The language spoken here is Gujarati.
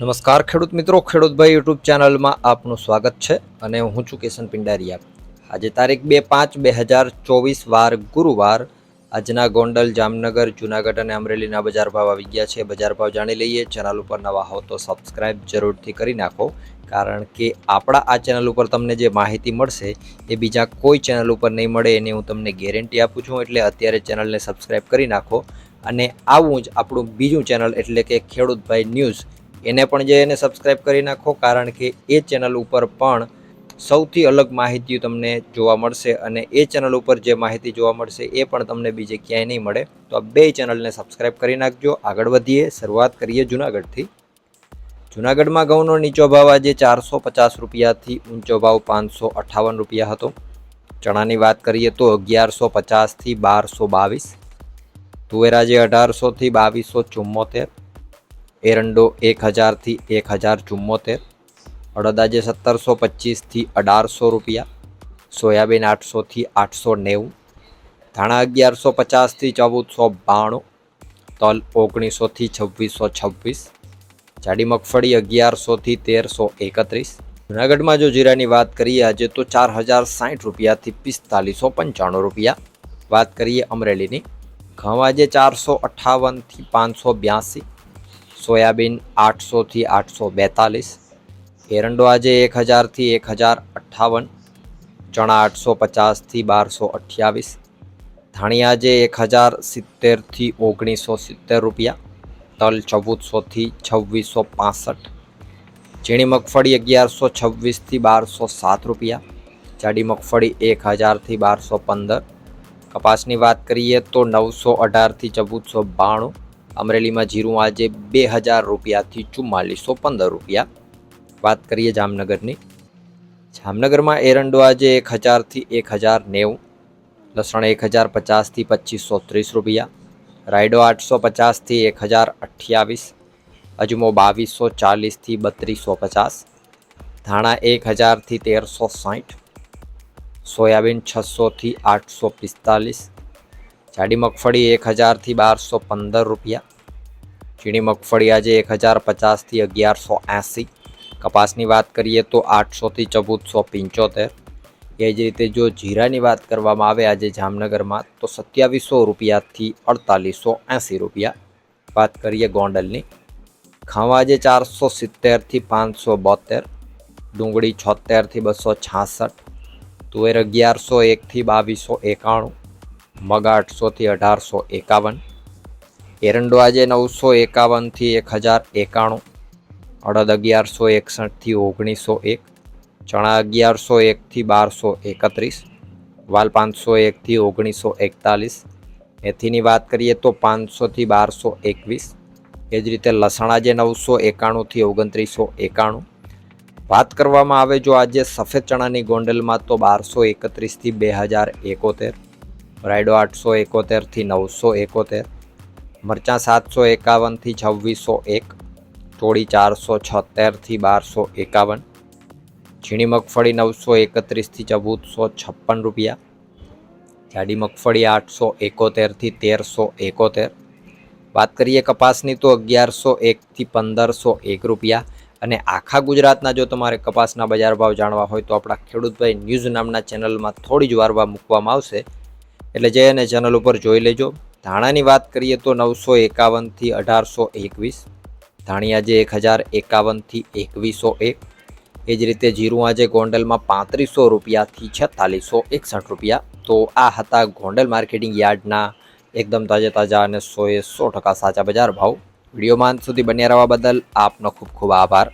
નમસ્કાર ખેડૂત મિત્રો ખેડૂતભાઈ યુટ્યુબ ચેનલમાં આપનું સ્વાગત છે અને હું છું કિશન પિંડારિયા. આજે તારીખ બે પાંચ બે હજાર ચોવીસ વાર ગુરુવાર આજના ગોંડલ, જામનગર, જુનાગઢ અને અમરેલીના બજાર ભાવ આવી ગયા છે. બજાર ભાવ જાણી લઈએ. ચેનલ ઉપર નવા હો તો સબસ્ક્રાઈબ જરૂરથી કરી નાખો, કારણ કે આપણા આ ચેનલ ઉપર તમને જે માહિતી મળશે એ બીજા કોઈ ચેનલ ઉપર નહીં મળે એની હું તમને ગેરંટી આપું છું. એટલે અત્યારે ચેનલને સબસ્ક્રાઈબ કરી નાખો અને આવું જ આપણું બીજું ચેનલ એટલે કે ખેડૂતભાઈ ન્યૂઝ એને પણ જે એને સબસ્ક્રાઇબ કરી નાખો, કારણ કે એ ચેનલ ઉપર પણ સૌથી અલગ માહિતી તમને જોવા મળશે અને એ ચેનલ ઉપર જે માહિતી જોવા મળશે એ પણ તમને બીજે ક્યાંય નહીં મળે. તો આ બે ચેનલને સબસ્ક્રાઇબ કરી નાખજો. આગળ વધીએ. શરૂઆત કરીએ જુનાગઢથી. જુનાગઢમાં ઘઉંનો નીચો ભાવ આજે ચારસો પચાસ રૂપિયાથી ઊંચો ભાવ પાંચસો અઠ્ઠાવન રૂપિયા હતો. ચણાની વાત કરીએ તો અગિયારસો પચાસથી બારસો બાવીસ. તુવેર આજે અઢારસોથી બાવીસો ચુમ્મોતેર એરંડો એક હજારથી એક હજાર ચુમ્મોતેર અડદાજે સત્તરસો પચીસથી અઢારસો રૂપિયા, સોયાબીન આઠસોથી આઠસો નેવું, ધાણા અગિયારસો પચાસથી ચૌદસો બાણું, તલ ઓગણીસોથી છવ્વીસો છવ્વીસ, જાડી મગફળી અગિયારસોથી તેરસો એકત્રીસ. જુનાગઢમાં જો જીરાની વાત કરીએ આજે તો ચાર હજાર સાઠ રૂપિયાથી પિસ્તાલીસો પંચાણું રૂપિયા. વાત કરીએ અમરેલીની, ઘઉં આજે ચારસો અઠ્ઠાવનથી પાંચસો બ્યાસી સોયાબીન આઠસોથી આઠસો બેતાલીસ, એરંડો આજે એક હજારથી એક હજાર અઠ્ઠાવન, ચણા આઠસો પચાસથી બારસો અઠ્યાવીસ ધાણી આજે એક હજાર સિત્તેરથી ઓગણીસો સિત્તેર રૂપિયા, તલ ચૌદસોથી છવ્વીસો પાસઠ, ઝીણી મગફળી અગિયારસો છવ્વીસથી બારસો સાત રૂપિયા, જાડી મગફળી એક હજારથી બારસો પંદર, કપાસની વાત કરીએ તો નવસો અઢારથી ચૌદસો બાણું અમરેલીમાં જીરું આજે બે હજાર રૂપિયાથી ચુમ્માલીસો પંદર રૂપિયા. વાત કરીએ જામનગરની. જામનગરમાં એરંડો આજે એક હજારથી એક હજાર નેવું, લસણ એક હજાર પચાસથી પચીસો ત્રીસ રૂપિયા, રાયડો આઠસો પચાસથી એક હજાર અઠ્યાવીસ, અજમો બાવીસો ચાલીસથી બત્રીસો પચાસ, ધાણા એક હજારથી તેરસો સાઠ, સોયાબીન છસોથી આઠસો પિસ્તાલીસ જાડી મગફળી એક હજારથી બારસો પંદર રૂપિયા. ચીણી મગફળી આજે એક હજાર પચાસથી અગિયારસો એંસી. કપાસની વાત કરીએ તો આઠસોથી ચૌદસો પંચોતેર. એ જ રીતે જો જીરાની વાત કરવામાં આવે આજે જામનગરમાં, તો સત્યાવીસો રૂપિયાથી અડતાલીસો એંસી રૂપિયા. વાત કરીએ ગોંડલની. ખાવા આજે ચારસો સિત્તેરથી પાંચસો બોતેર. ડુંગળી છોતેરથી બસો છાસઠ. તુવેર અગિયારસો એકથી બાવીસો એકાણું. મગ આઠસોથી અઢારસો એકાવન, એરંડો આજે નવસો એકાવનથી એક હજાર એકાણું, અડદ અગિયારસો એકસઠથી ઓગણીસો એક, ચણા અગિયારસો એકથી બારસો એકત્રીસ, વાલ પાંચસો એકથી ઓગણીસો એકતાલીસ, મેથીની વાત કરીએ તો પાંચસોથી બારસો એકવીસ, એ જ રીતે લસણ આજે નવસો એકાણુંથી ઓગણત્રીસો એકાણું. વાત કરવામાં આવે જો આજે સફેદ ચણાની ગોંડલમાં તો બારસો એકત્રીસથી બે હજાર એકોતેર રાયડો આઠસો એકોતેરથી નવસો એકોતેર, મરચાં સાતસો એકાવનથી છવ્વીસો એક, ચોળી ચારસો છોતેરથી બારસો એકાવન, ઝીણી મગફળી નવસો એકત્રીસથી ચૌદસો છપ્પન રૂપિયા, જાડી મગફળી આઠસો એકોતેરથી તેરસો એકોતેર, વાત કરીએ કપાસની તો અગિયારસો એકથી પંદરસો એક રૂપિયા, અને આખા ગુજરાતના જો તમારે કપાસના બજાર ભાવ જાણવા હોય તો આપણા ખેડૂતભાઈ ન્યૂઝ નામના ચેનલમાં થોડી જ વારવા મૂકવામાં આવશે. એટલે જઈ અને ચેનલ ઉપર જોઈ લેજો. ધાણાની વાત કરીએ તો નવસો એકાવનથી અઢારસો એકવીસ. ધાણી આજે એક હજાર એકાવનથી એકવીસો એક. એ જ રીતે જીરું આજે ગોંડલમાં પાંત્રીસો રૂપિયાથી છેતાલીસો એકસઠ રૂપિયા. તો આ હતા ગોંડલ માર્કેટિંગ યાર્ડના એકદમ તાજા તાજા અને સોએ સો ટકા સાચા બજાર ભાવ. વિડીયોમાં અંત સુધી બન્યા રહેવા બદલ આપનો ખૂબ ખૂબ આભાર.